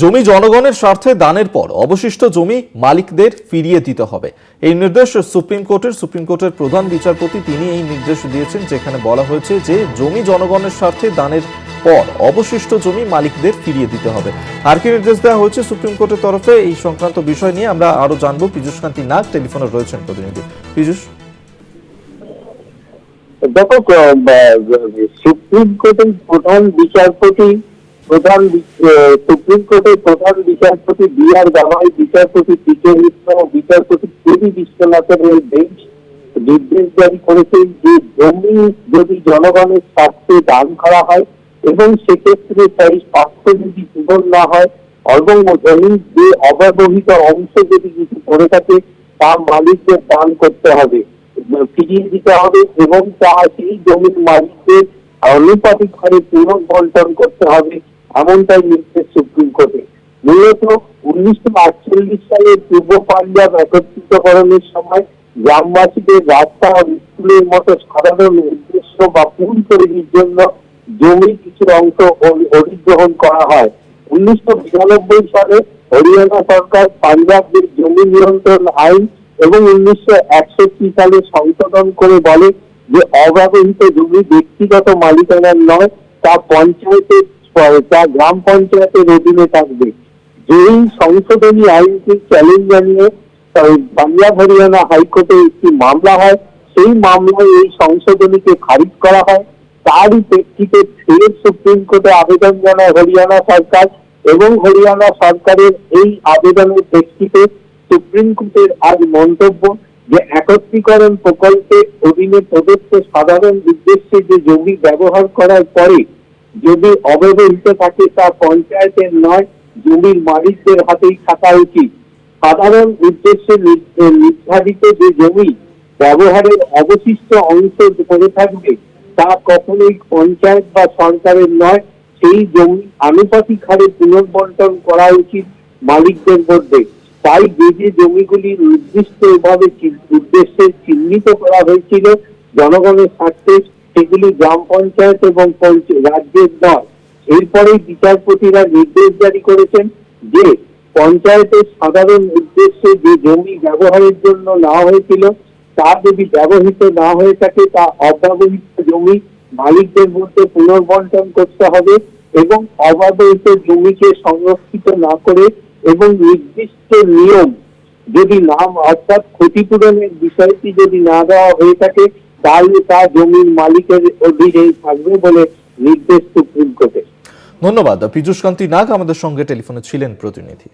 জমি জনগণের স্বার্থে দানের পর অবশিষ্ট জমি মালিকদের ফিরিয়ে দিতে হবে। এই নির্দেশ সুপ্রিম কোর্টের। সুপ্রিম কোর্টের প্রধান বিচারপতি তিনি এই নির্দেশ দিয়েছেন, যেখানে বলা হয়েছে যে জমি জনগণের স্বার্থে দানের পর অবশিষ্ট জমি মালিকদের ফিরিয়ে দিতে হবে। আর কি নির্দেশ দেওয়া হয়েছে সুপ্রিম কোর্টের তরফে এই সংক্রান্ত বিষয় নিয়ে আমরা আরও জানব। পীযুষ কান্তি নাগ টেলিফোনে রয়েছেন প্রতিনিধি। পীযুষ। দেখো সুপ্রিম কোর্টের প্রধান বিচারপতি প্রধান সুপ্রিম কোর্টের প্রধান বিচারপতি বি আর গাভাই বিচারপতি পি কে মিশ্র বিচারপতি দেবী বিশ্বনাথের এই বেঞ্চ নির্দেশ জারি করেছেন যে জমি যদি জনগণের স্বার্থে দান করা হয় এবং সেক্ষেত্রে সেই স্বার্থ যদি পূরণ না হয় এবং জমির যে অব্যবহৃত অংশ যদি কিছু করে থাকে, তা মালিকদের দান করতে হবে, ফিরিয়ে দিতে হবে এবং তা সেই জমির মালিকদের আনুপাতিক হারে পুনর্বন্টন করতে হবে। এমনটাই নির্দেশ সুপ্রিম কোর্টে। মূলত উনিশশো আটচল্লিশ সালে পূর্ব পাঞ্জাব একত্রিতকরণের সময় গ্রামবাসীদের রাস্তা ও স্কুলের মতো সাধারণ উদ্দেশ্য বা পূরণ তৈরির জন্য জমি কিছু অংশ অধিগ্রহণ করা হয়। উনিশশো বিরানব্বই সালে হরিয়ানা সরকার পাঞ্জাবের জমি নিয়ন্ত্রণ আইন এবং উনিশশো একষট্টি সালে সংশোধন করে বলে যে অব্যবহৃত জমি ব্যক্তিগত মালিকানার নয়, তা পঞ্চায়েতের তা গ্রাম পঞ্চায়েতের অধীনে থাকবে। যেই সংশোধনী আইনটি চ্যালেঞ্জ জানিয়ে পাঞ্জাব হরিয়ানা হাইকোর্টে একটি মামলা হয়। সেই মামলায় এই সংশোধনীকে খারিজ করা হয়। তারই প্রেক্ষিতে ফের সুপ্রিম কোর্টে আবেদন জানায় হরিয়ানা সরকার এবং হরিয়ানা সরকারের এই আবেদনের প্রেক্ষিতে সুপ্রিম কোর্টের আজ মন্তব্য যে একত্রীকরণ প্রকল্পের অধীনে প্রদত্ত সাধারণ উদ্দেশ্যে যে জমি ব্যবহার করার পরে যদি অব্যবহৃত থাকে তা পঞ্চায়েতের নয়, জমির মালিকদের হাতেই থাকা উচিত। সাধারণ উদ্দেশ্যে নির্ধারিত যে জমি ব্যবহারের অবশিষ্ট অংশ পড়ে থাকবে, তা কখনোই পঞ্চায়েত বা সরকারের নয়, সেই জমি আনুপাতিক হারে পুনর্বন্টন করা উচিত মালিকদের মধ্যে। তাই যে যে জমিগুলি নির্দিষ্ট ভাবে উদ্দেশ্যে চিহ্নিত করা হয়েছিল, জনগণের স্বার্থে সেগুলি গ্রাম পঞ্চায়েত এবং রাজ্যের নয়। এরপরেই বিচারপতিরা নির্দেশ জারি করেছেন যে পঞ্চায়েতের সাধারণ উদ্দেশ্যে যে জমি ব্যবহারের জন্য নেওয়া হয়েছিল, তা যদি ব্যবহৃত না হয়ে থাকে, তা অব্যবহৃত জমি মালিকদের মধ্যে পুনর্বন্টন করতে হবে এবং অব্যবহৃত জমিকে সংরক্ষিত না করে এবং নির্দিষ্ট নিয়ম যদি নাম অর্থাৎ ক্ষতিপূরণের বিষয়টি যদি না দেওয়া হয়ে থাকে তাহলে তা জমির মালিকের অধীনেই থাকবে বলে নির্দেশ সুপ্রিম কোর্টের ধন্যবাদ। পীযুষ কান্তি নাগ আমাদের সঙ্গে টেলিফোনে ছিলেন প্রতিনিধি।